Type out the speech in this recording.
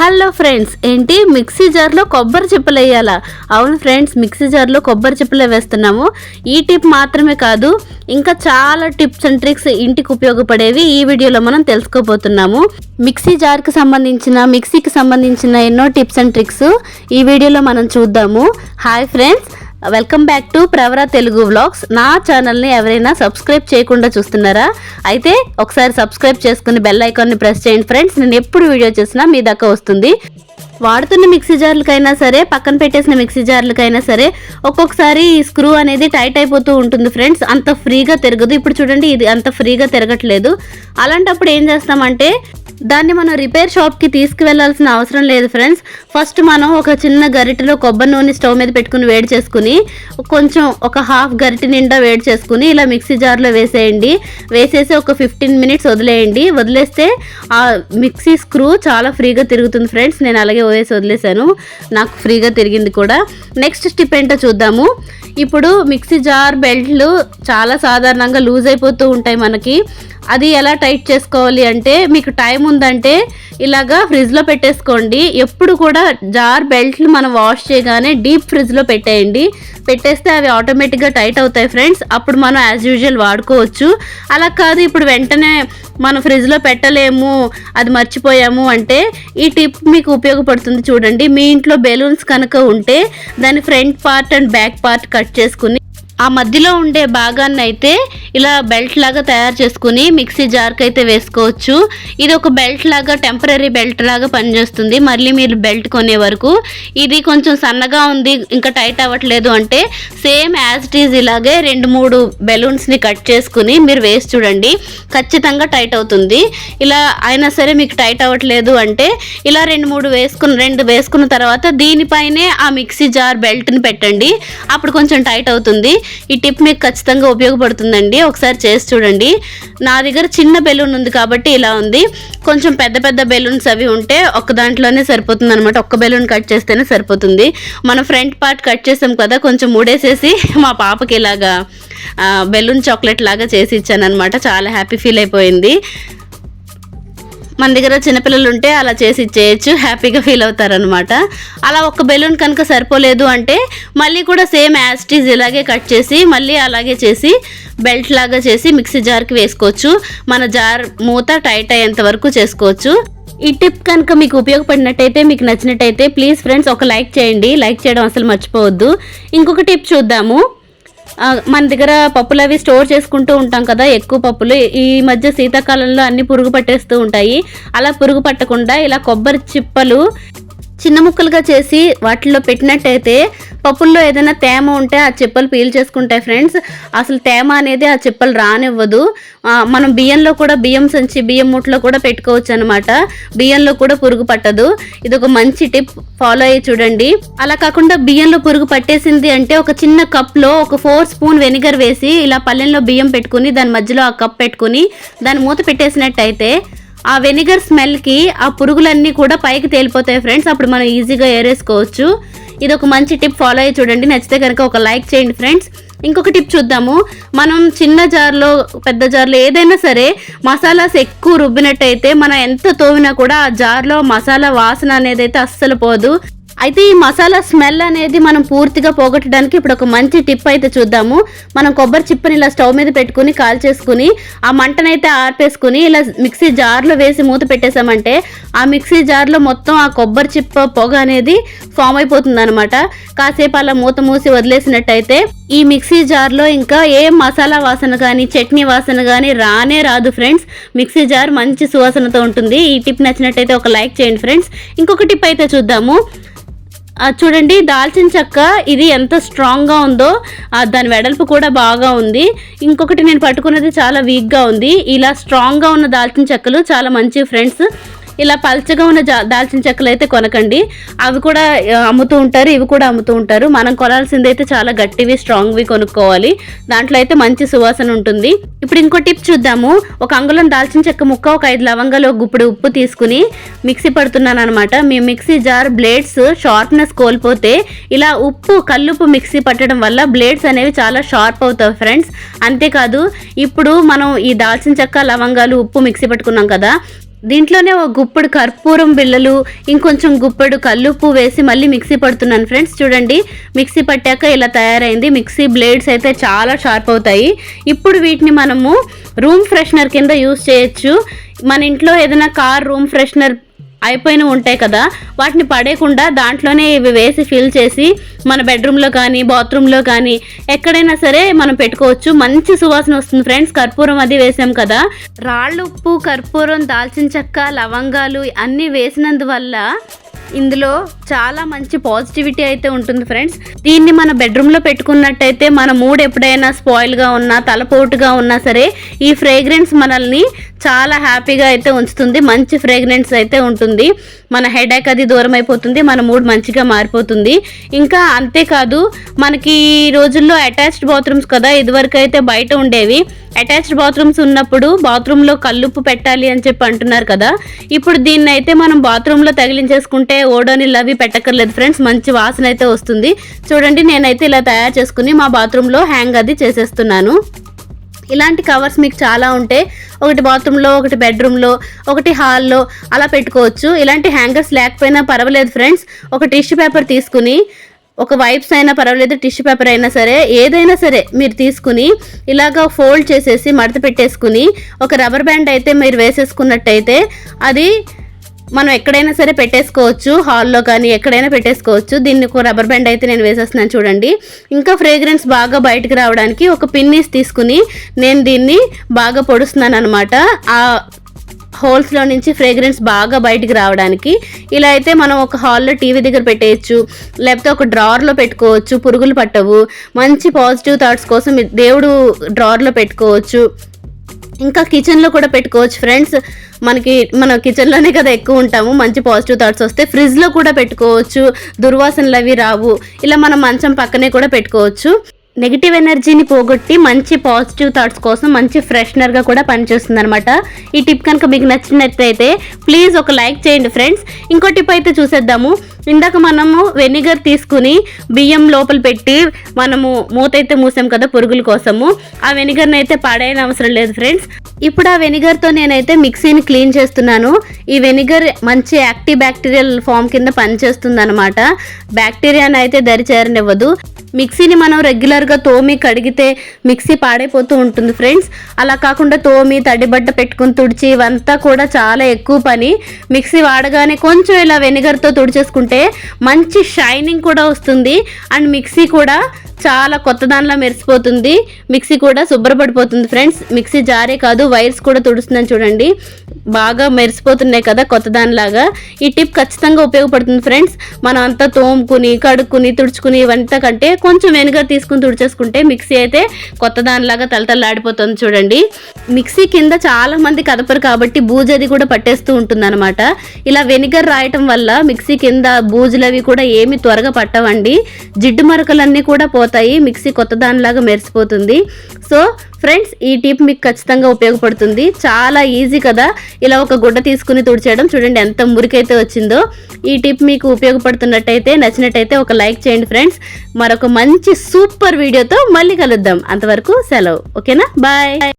Hello friends ఏంటి? Mixie జార్లో కొబ్బరి చిప్పలు వేయాలా అవును ఫ్రెండ్స్ మిక్సీ జార్లో కొబ్బరి చిప్పలే వేస్తున్నాము. ఈ టిప్ మాత్రమే కాదు ఇంకా చాలా టిప్స్ అండ్ ట్రిక్స్ ఇంటికి ఉపయోగపడేవి ఈ వీడియోలో మనం తెలుసుకోబోతున్నాము. మిక్సీ జార్కి సంబంధించిన మిక్సీకి సంబంధించిన ఎన్నో టిప్స్ అండ్ ట్రిక్స్ ఈ వీడియోలో మనం చూద్దాము. Hi friends welcome back to Pravara Telugu vlogs. నా ఛానల్ని ఎవరైనా సబ్స్క్రైబ్ చేయకుండా చూస్తున్నారా? అయితే ఒకసారి సబ్స్క్రైబ్ చేసుకుని బెల్ ఐకాన్ని ప్రెస్ చేయండి ఫ్రెండ్స్. నేను ఎప్పుడు వీడియో చేసినా మీ దాకా వస్తుంది. వాడుతున్న మిక్సీ జార్లకైనా సరే పక్కన పెట్టేసిన మిక్సీ జార్లకైనా సరే ఒక్కొక్కసారి ఈ స్క్రూ అనేది టైట్ అయిపోతూ ఉంటుంది ఫ్రెండ్స్. అంత ఫ్రీగా తిరగదు. ఇప్పుడు చూడండి ఇది అంత ఫ్రీగా తిరగట్లేదు. అలాంటప్పుడు ఏం చేస్తామంటే దాన్ని మనం రిపేర్ షాప్కి తీసుకువెళ్ళాల్సిన అవసరం లేదు ఫ్రెండ్స్ ఫస్ట్ మనం ఒక చిన్న గరిటెలో కొబ్బరి నూనె స్టవ్ మీద పెట్టుకుని వేడి చేసుకుని కొంచెం ఒక హాఫ్ గరిటె నిండా వేడి చేసుకుని ఇలా మిక్సీ జార్లో వేసేయండి. వేసేసి ఒక ఫిఫ్టీన్ మినిట్స్ వదిలేయండి. వదిలేస్తే ఆ మిక్సీ స్క్రూ చాలా ఫ్రీగా తిరుగుతుంది ఫ్రెండ్స్ నేను అలాగే వేసి వదిలేసాను నాకు ఫ్రీగా తిరిగింది కూడా. నెక్స్ట్ స్టిప్ ఏంటో చూద్దాము. ఇప్పుడు మిక్సీ జార్ బెల్ట్లు చాలా సాధారణంగా లూజ్ అయిపోతూ ఉంటాయి మనకి. అది ఎలా టైట్ చేసుకోవాలి అంటే మీకు టైం ఉందంటే ఇలాగా ఫ్రిడ్జ్లో పెట్టేసుకోండి. ఎప్పుడు కూడా జార్ బెల్ట్లు మనం వాష్ చేయగానే డీప్ ఫ్రిడ్జ్లో పెట్టేయండి. పెట్టేస్తే అవి ఆటోమేటిక్గా టైట్ అవుతాయి ఫ్రెండ్స్ అప్పుడు మనం యాజ్ యూజువల్ వాడుకోవచ్చు. అలా కాదు ఇప్పుడు వెంటనే మనం ఫ్రిడ్జ్లో పెట్టలేము అది మర్చిపోయాము అంటే ఈ టిప్ మీకు ఉపయోగపడుతుంది చూడండి. మీ ఇంట్లో బెలూన్స్ కనుక ఉంటే దాని front part and back part cut చేసుకుని ఆ మధ్యలో ఉండే భాగాన్ని అయితే ఇలా బెల్ట్ లాగా తయారు చేసుకుని మిక్సీ జార్కి అయితే వేసుకోవచ్చు. ఇది ఒక బెల్ట్ లాగా టెంపరీ బెల్ట్ లాగా పనిచేస్తుంది. మళ్ళీ మీరు బెల్ట్ కొనే వరకు. ఇది కొంచెం సన్నగా ఉంది ఇంకా టైట్ అవ్వట్లేదు అంటే సేమ్ యాజ్ ఇట్ ఈజ్ ఇలాగే రెండు మూడు బెలూన్స్ని కట్ చేసుకుని మీరు వేసి చూడండి. ఖచ్చితంగా టైట్ అవుతుంది. ఇలా అయినా సరే మీకు టైట్ అవ్వట్లేదు అంటే ఇలా రెండు మూడు వేసుకున్న రెండు వేసుకున్న తర్వాత దీనిపైనే ఆ మిక్సీ జార్ బెల్ట్ని పెట్టండి. అప్పుడు కొంచెం టైట్ అవుతుంది. ఈ టిప్ మీకు ఖచ్చితంగా ఉపయోగపడుతుందండి. ఒకసారి చేసి చూడండి. నా దగ్గర చిన్న బెలూన్ ఉంది కాబట్టి ఇలా ఉంది. కొంచెం పెద్ద పెద్ద బెలూన్స్ అవి ఉంటే ఒక్క దాంట్లోనే సరిపోతుంది అనమాట ఒక్క బెలూన్ కట్ చేస్తేనే సరిపోతుంది. మన ఫ్రంట్ పార్ట్ కట్ చేసాం కదా కొంచెం మూడేసేసి మా పాపకి ఇలాగా బెలూన్ చాక్లెట్ లాగా చేసి ఇచ్చాను అనమాట చాలా హ్యాపీ ఫీల్ అయిపోయింది. మన దగ్గర చిన్నపిల్లలు ఉంటే అలా చేసి ఇచ్చేయచ్చు హ్యాపీగా ఫీల్ అవుతారనమాట అలా ఒక బెలూన్ కనుక సరిపోలేదు అంటే మళ్ళీ కూడా సేమ్ యాస్టీజ్ ఇలాగే కట్ చేసి మళ్ళీ అలాగే చేసి బెల్ట్ లాగా చేసి మిక్సీ జార్కి వేసుకోవచ్చు. మన జార్ మూత టైట్ అయ్యేంత వరకు చేసుకోవచ్చు. ఈ టిప్ కనుక మీకు ఉపయోగపడినట్టయితే మీకు నచ్చినట్టయితే ప్లీజ్ ఫ్రెండ్స్ ఒక లైక్ చేయండి. లైక్ చేయడం అసలు మర్చిపోవద్దు. ఇంకొక టిప్ చూద్దాము. మన దగ్గర పప్పులు అవి స్టోర్ చేసుకుంటూ ఉంటాం కదా ఎక్కువ పప్పులు. ఈ మధ్య శీతాకాలంలో అన్ని పురుగు పట్టేస్తూ ఉంటాయి. అలా పురుగు పట్టకుండా ఇలా కొబ్బరి చిప్పలు చిన్న ముక్కలుగా చేసి వాటిల్లో పెట్టినట్టయితే పప్పుల్లో ఏదైనా తేమ ఉంటే ఆ చెప్పలు పీల్ చేసుకుంటాయి ఫ్రెండ్స్. అసలు తేమ అనేది ఆ చెప్పలు రానివ్వదు. మనం బియ్యంలో కూడా బియ్యం సంచి బియ్యం మూట్లో కూడా పెట్టుకోవచ్చు అనమాట బియ్యంలో కూడా పురుగు పట్టదు. ఇది ఒక మంచి టిప్. ఫాలో అయ్యి చూడండి. అలా కాకుండా బియ్యంలో పురుగు పట్టేసింది అంటే ఒక చిన్న కప్లో ఒక ఫోర్ స్పూన్ వెనిగర్ వేసి ఇలా పల్లెల్లో బియ్యం పెట్టుకుని దాని మధ్యలో ఆ కప్ పెట్టుకుని దాని మూత పెట్టేసినట్టయితే ఆ వెనిగర్ స్మెల్కి ఆ పురుగులన్నీ కూడా పైకి తేలిపోతాయి ఫ్రెండ్స్. అప్పుడు మనం ఈజీగా ఏరేసుకోవచ్చు. ఇది ఒక మంచి టిప్ ఫాలో అయ్యి చూడండి. నచ్చితే కనుక ఒక లైక్ చేయండి ఫ్రెండ్స్. ఇంకొక టిప్ చూద్దాము. మనం చిన్న జార్లో పెద్ద జార్లో ఏదైనా సరే మసాలాస్ ఎక్కువ రుబ్బినట్టయితే మనం ఎంత తోమినా కూడా ఆ జార్లో మసాలా వాసన అనేది అయితే అస్సలు పోదు. అయితే ఈ మసాలా స్మెల్ అనేది మనం పూర్తిగా పోగొట్టడానికి ఇప్పుడు ఒక మంచి టిప్ అయితే చూద్దాము. మనం కొబ్బరి చిప్పని ఇలా స్టవ్ మీద పెట్టుకుని కాల్చేసుకుని ఆ మంటనైతే ఆర్పేసుకుని ఇలా మిక్సీ జార్లో వేసి మూత పెట్టేసామంటే ఆ మిక్సీ జార్లో మొత్తం ఆ కొబ్బరి చిప్ప పొగ అనేది ఫామ్ అయిపోతుంది అనమాట కాసేపు అలా మూత మూసి వదిలేసినట్టయితే ఈ మిక్సీ జార్లో ఇంకా ఏ మసాలా వాసన కానీ చట్నీ వాసన కానీ రానే రాదు ఫ్రెండ్స్. మిక్సీ జార్ మంచి సువాసనతో ఉంటుంది. ఈ టిప్ నచ్చినట్టయితే ఒక లైక్ చేయండి ఫ్రెండ్స్. ఇంకొక టిప్ అయితే చూద్దాము. చూడండి దాల్చిన చెక్క ఇది ఎంత స్ట్రాంగ్గా ఉందో దాని వెడల్పు కూడా బాగా ఉంది. ఇంకొకటి నేను పట్టుకున్నది చాలా వీక్గా ఉంది. ఇలా స్ట్రాంగ్గా ఉన్న దాల్చిన చెక్కలు చాలా మంచి ఫ్రెండ్స్ ఇలా పల్చగా ఉన్న జా- దాల్చిన చెక్కలు అయితే కొనకండి. అవి కూడా అమ్ముతూ ఉంటారు ఇవి కూడా అమ్ముతూ ఉంటారు. మనం కొనాల్సింది అయితే చాలా గట్టివి స్ట్రాంగ్వి కొనుక్కోవాలి. దాంట్లో అయితే మంచి సువాసన ఉంటుంది. ఇప్పుడు ఇంకో టిప్ చూద్దాము. ఒక అంగుళం దాల్చిన చెక్క ముక్క ఒక ఐదు లవంగాలు ఒక గుప్పుడు ఉప్పు తీసుకుని మిక్సీ పడుతున్నాను అనమాట మీ మిక్సీ జార్ బ్లేడ్స్ షార్ప్నెస్ కోల్పోతే ఇలా ఉప్పు కల్లుప్పు మిక్సీ పట్టడం వల్ల బ్లేడ్స్ అనేవి చాలా షార్ప్ అవుతాయి ఫ్రెండ్స్. అంతేకాదు ఇప్పుడు మనం ఈ దాల్చిన చెక్క లవంగాలు ఉప్పు మిక్సీ పట్టుకున్నాం కదా దీంట్లోనే ఒక గుప్పడు కర్పూరం బిళ్ళలు ఇంకొంచెం గుప్పెడు కల్లుప్పు వేసి మళ్ళీ మిక్సీ పడుతున్నాను ఫ్రెండ్స్. చూడండి మిక్సీ పట్టాక ఇలా తయారైంది. మిక్సీ బ్లేడ్స్ అయితే చాలా షార్ప్ అవుతాయి. ఇప్పుడు వీటిని మనము రూమ్ ఫ్రెషనర్ కింద యూస్ చేయొచ్చు. మన ఇంట్లో ఏదైనా కార్ రూమ్ ఫ్రెషనర్ అయిపోయిన ఉంటాయి కదా వాటిని పడేయకుండా దాంట్లోనే ఇవి వేసి ఫిల్ చేసి మన బెడ్రూమ్లో కానీ బాత్రూంలో కానీ ఎక్కడైనా సరే మనం పెట్టుకోవచ్చు. మంచి సువాసన వస్తుంది ఫ్రెండ్స్. కర్పూరం అది వేసాం కదా. రాళ్ళు ఉప్పు కర్పూరం దాల్చిన చెక్క లవంగాలు అన్నీ వేసినందువల్ల ఇందులో చాలా మంచి పాజిటివిటీ అయితే ఉంటుంది ఫ్రెండ్స్. దీన్ని మన బెడ్రూమ్లో పెట్టుకున్నట్టయితే మన మూడ్ ఎప్పుడైనా స్పాయిల్గా ఉన్నా తలపోటుగా ఉన్నా సరే ఈ ఫ్రేగ్రెన్స్ మనల్ని చాలా హ్యాపీగా అయితే ఉంచుతుంది. మంచి ఫ్రేగ్రెన్స్ అయితే ఉంటుంది. మన హెడేక్ అది దూరం అయిపోతుంది. మన మూడ్ మంచిగా మారిపోతుంది. ఇంకా అంతేకాదు మనకి ఈ రోజుల్లో అటాచ్డ్ బాత్రూమ్స్ కదా ఇదివరకు అయితే బయట ఉండేవి. అటాచ్డ్ బాత్రూమ్స్ ఉన్నప్పుడు బాత్రూంలో కల్లుప్పు పెట్టాలి అని చెప్పి అంటున్నారు కదా. ఇప్పుడు దీన్ని అయితే మనం బాత్రూంలో తగిలించేసుకుంటే ఓడోనిల్ అవి పెట్టక్కర్లేదు ఫ్రెండ్స్. మంచి వాసన అయితే వస్తుంది. చూడండి నేనైతే ఇలా తయారు చేసుకుని మా బాత్రూంలో హ్యాంగ్ అది చేసేస్తున్నాను. ఇలాంటి కవర్స్ మీకు చాలా ఉంటాయి ఒకటి బాత్రూంలో ఒకటి బెడ్రూమ్లో ఒకటి హాల్లో అలా పెట్టుకోవచ్చు. ఇలాంటి హ్యాంగర్స్ లేకపోయినా పర్వాలేదు ఫ్రెండ్స్. ఒక టిష్యూ పేపర్ తీసుకుని ఒక వైప్స్ అయినా పర్వాలేదు టిష్యూ పేపర్ అయినా సరే ఏదైనా సరే మీరు తీసుకుని ఇలాగ ఫోల్డ్ చేసేసి మడత పెట్టేసుకుని ఒక రబ్బర్ బ్యాండ్ అయితే మీరు వేసేసుకున్నట్టయితే అది మనం ఎక్కడైనా సరే పెట్టేసుకోవచ్చు హాల్లో కానీ ఎక్కడైనా పెట్టేసుకోవచ్చు. దీన్ని ఒక రబ్బర్ బ్యాండ్ అయితే నేను వేసేస్తున్నాను చూడండి. ఇంకా ఫ్రేగ్రెన్స్ బాగా బయటకు రావడానికి ఒక పిన్నీస్ తీసుకుని నేను దీన్ని బాగా పొడుస్తున్నాను అనమాట ఆ హోల్స్లో నుంచి ఫ్రేగ్రెన్స్ బాగా బయటికి రావడానికి. ఇలా అయితే మనం ఒక హాల్లో టీవీ దగ్గర పెట్టేయచ్చు లేకపోతే ఒక డ్రార్లో పెట్టుకోవచ్చు పురుగులు పట్టవు. మంచి పాజిటివ్ థాట్స్ కోసం దేవుడు డ్రార్లో పెట్టుకోవచ్చు. ఇంకా కిచెన్లో కూడా పెట్టుకోవచ్చు. ఫ్రెండ్స్ మనకి మన కిచెన్లోనే కదా ఎక్కువ ఉంటాము. మంచి పాజిటివ్ థాట్స్ వస్తే ఫ్రిడ్జ్లో కూడా పెట్టుకోవచ్చు. దుర్వాసనలు అవి రావు. ఇలా మనం మంచం పక్కనే కూడా పెట్టుకోవచ్చు. నెగిటివ్ ఎనర్జీని పోగొట్టి మంచి పాజిటివ్ థాట్స్ కోసం మంచి ఫ్రెషనర్గా కూడా పనిచేస్తుంది అనమాట ఈ టిప్ కనుక మీకు నచ్చినట్లయితే ప్లీజ్ ఒక లైక్ చేయండి ఫ్రెండ్స్ ఇంకో టిప్ అయితే చూసేద్దాము. ఇందాక మనము వెనిగర్ తీసుకుని బియ్యం లోపల పెట్టి మనము మూత అయితే మూసాం కదా పురుగుల కోసము. ఆ వెనిగర్ని అయితే పాడైన అవసరం లేదు ఫ్రెండ్స్. ఇప్పుడు ఆ వెనిగర్తో నేనైతే మిక్సీని క్లీన్ చేస్తున్నాను. ఈ వెనిగర్ మంచి యాక్టివ్ బ్యాక్టీరియల్ ఫామ్ కింద పనిచేస్తుంది అనమాట బ్యాక్టీరియాని అయితే దరి చేరనివ్వదు. మిక్సీని మనం రెగ్యులర్గా తోమి కడిగితే మిక్సీ పాడైపోతూ ఉంటుంది ఫ్రెండ్స్. అలా కాకుండా తోమి తడిబట్ట పెట్టుకుని తుడిచి ఇవంతా కూడా చాలా ఎక్కువ పని. మిక్సీ వాడగానే కొంచెం ఇలా వెనిగర్తో తుడిచేసుకుంటే మంచి షైనింగ్ కూడా వస్తుంది. అండ్ మిక్సీ కూడా చాలా కొత్త దానిలో మెరిసిపోతుంది. మిక్సీ కూడా శుభ్రపడిపోతుంది ఫ్రెండ్స్. మిక్సీ జారే కాదు వైర్స్ కూడా తుడుస్తుందని చూడండి. బాగా మెరిసిపోతున్నాయి కదా కొత్త దానిలాగా. ఈ టిప్ ఖచ్చితంగా ఉపయోగపడుతుంది ఫ్రెండ్స్. మనం అంతా తోముకుని కడుక్కుని తుడుచుకుని ఇవంతా కంటే కొంచెం వెనుగా తీసుకుని తుడిచేసుకుంటే మిక్సీ అయితే కొత్త దానిలాగా తలతల్లాడిపోతుంది చూడండి. మిక్సీ కింద చాలా మంది కదపరు కాబట్టి బూజు అది కూడా పట్టేస్తూ ఉంటుంది ఇలా వెనిగర్ రాయటం వల్ల మిక్సీ కింద బూజులు అవి కూడా ఏమి త్వరగా పట్టవండి. జిడ్డు మరకలన్నీ కూడా పోతాయి. మిక్సీ కొత్త దానిలాగా మెరిసిపోతుంది. సో ఫ్రెండ్స్ ఈ టిప్ మీకు ఖచ్చితంగా ఉపయోగపడుతుంది. చాలా ఈజీ కదా ఇలా ఒక గుడ్డ తీసుకుని తుడిచేయడం. చూడండి ఎంత మురికైతే వచ్చిందో. ఈ టిప్ మీకు ఉపయోగపడుతున్నట్టయితే నచ్చినట్టయితే ఒక లైక్ చేయండి ఫ్రెండ్స్. మరొక మంచి సూపర్ వీడియోతో మళ్ళీ కలుద్దాం. అంతవరకు సెలవు. ఓకేనా? బాయ్.